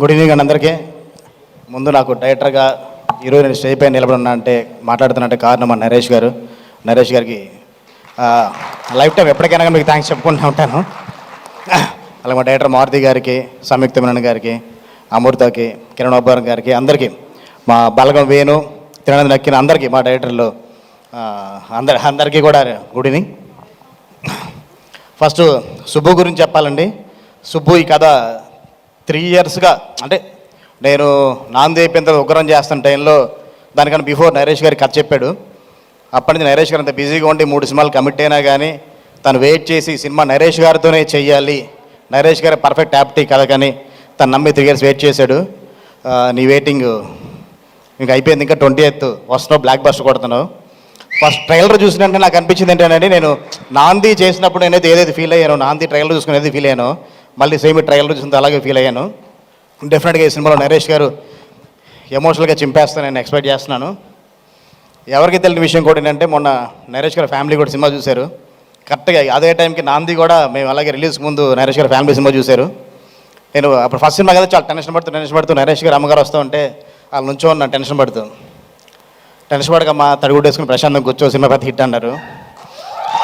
Good evening అండి అందరికీ. ముందు నాకు డైరెక్టర్గా ఈరోజు నేను స్టేజ్ పైన నిలబడి అంటే మాట్లాడుతున్నట్టే కారణం మా నరేష్ గారు. నరేష్ గారికి లైఫ్ టైం ఎప్పటికైనా మీకు థ్యాంక్స్ చెప్పుకుంటూ ఉంటాను. అలాగే మా డైరెక్టర్ మారుతి గారికి సంయుక్త మీనన్ గారికి అమృతకి కిరణ్ అబ్బార్ గారికి అందరికీ మా బలగం వేణు తిరణ్ నక్కిన అందరికీ మా డైరెక్టర్లు అందరి అందరికీ కూడా గుడ్ ఈవినింగ్. ఫస్ట్ సుబ్బు గురించి చెప్పాలండి. సుబ్బు ఈ కథ త్రీ ఇయర్స్గా అంటే నేను నాంది అయిపోయిన తర్వాత ఉగ్రం చేస్తున్న టైంలో దానికన్నా బిఫోర్ నరేష్ గారికి కథ చెప్పాడు. అప్పటి నుంచి నరేష్ గారు అంత బిజీగా ఉండి మూడు సినిమాలు కమిట్ అయినా కానీ తను వెయిట్ చేసి సినిమా నరేష్ గారితోనే చెయ్యాలి. నరేష్ గారి పర్ఫెక్ట్ యాప్టీ కథ కానీ తను నమ్మి త్రీ ఇయర్స్ వెయిట్ చేశాడు. నీ వెయిటింగ్ ఇంకా అయిపోయింది ఇంకా ట్వంటీ ఎయిత్ వస్తున్నావు బ్లాక్ బస్టర్ కొడుతున్నావు. ఫస్ట్ ట్రైలర్ చూసినట్టే నాకు అనిపించింది ఏంటంటే నేను నాంది చేసినప్పుడు నేనైతే ఏదైతే ఫీల్ అయ్యానో నాంది ట్రైలర్ చూసుకునేది ఫీల్ అయ్యానో మళ్ళీ సేమ్ ట్రయల్ చూసినంత అలాగే ఫీల్ అయ్యాను. డెఫినెట్గా ఈ సినిమాలో నరేష్ గారు ఎమోషనల్గా చింపేస్తాను నేను ఎక్స్పెక్ట్ చేస్తున్నాను. ఎవరికి తెలియని విషయం కూడా ఏంటంటే మొన్న నరేష్ గారి ఫ్యామిలీ కూడా సినిమా చూశారు. కరెక్ట్గా అదే టైంకి నాంది కూడా మేము అలాగే రిలీజ్ ముందు నరేష్ గారి ఫ్యామిలీ సినిమా చూశారు. నేను అప్పుడు ఫస్ట్ సినిమా కదా చాలా టెన్షన్ పడుతూ టెన్షన్ పడుతూ నరేష్ గారు అమ్మగారు వస్తూ ఉంటే వాళ్ళ నుంచో నా టెన్షన్ పడుతూ టెన్షన్ పడకమ్మా తడిగుడ్డు వేసుకుని ప్రశాంతం కూర్చో సినిమా పెద్ద హిట్ అన్నారు.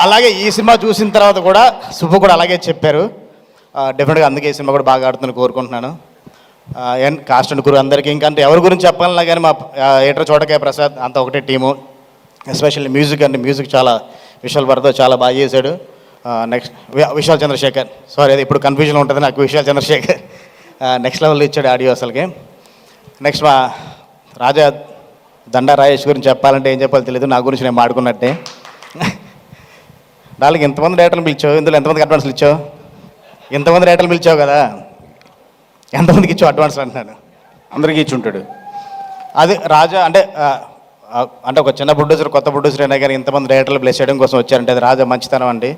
అలాగే ఈ సినిమా చూసిన తర్వాత కూడా సుబ్బు కూడా అలాగే చెప్పారు. డెఫినెట్గా అందుకే ఈ సినిమా కూడా బాగా ఆడుతుందని కోరుకుంటున్నాను. అండ్ కాస్ట్ అండ్ గురు అందరికీ ఇంకంటే ఎవరి గురించి చెప్పాలన్నా కానీ మా ఏటర్ చోటకే ప్రసాద్ అంత ఒకటే టీము ఎస్పెషల్లీ మ్యూజిక్ అండి మ్యూజిక్ చాలా విశాల్ భరతో చాలా బాగా చేశాడు. నెక్స్ట్ విశాల్ చంద్రశేఖర్. సారీ అది ఇప్పుడు కన్ఫ్యూజన్ ఉంటుంది నాకు విశాల్ చంద్రశేఖర్. నెక్స్ట్ లెవెల్లో ఇచ్చాడు ఆడియో అసలుకి. నెక్స్ట్ మా రాజా దండా రాజేష్ గురించి చెప్పాలంటే ఏం చెప్పాలో తెలియదు నా గురించి నేను మాడుకున్నట్టే. దానికి ఎంతమంది డేటలు పిలిచావు? ఇందులో ఎంతమందికి అడ్వాన్స్లు ఇచ్చావు? ఎంతమంది డేటలు పిలిచావు కదా. ఎంతమందికి ఇచ్చావు అడ్వాన్స్ అంటున్నాను అందరికీ ఇచ్చి ఉంటాడు. అది రాజా అంటే అంటే ఒక చిన్న ప్రొడ్యూసర్ కొత్త ప్రొడ్యూసర్ అయినా కానీ ఇంతమంది డైరెక్టర్లు బ్లెస్ చేయడం కోసం వచ్చారంటే అది రాజా మంచితనం అండి.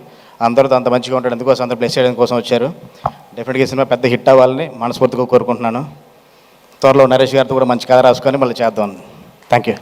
అందరితో అంత మంచిగా ఉంటాడు. ఎందుకోసం అందరూ బ్లెస్ చేయడం కోసం వచ్చారు? డెఫినెట్గా సినిమా పెద్ద హిట్ అవ్వాలని మనస్ఫూర్తిగా కోరుకుంటున్నాను. త్వరలో నరేష్ గారితో కూడా మంచి కథ రాసుకొని మళ్ళీ చేద్దాం. Thank you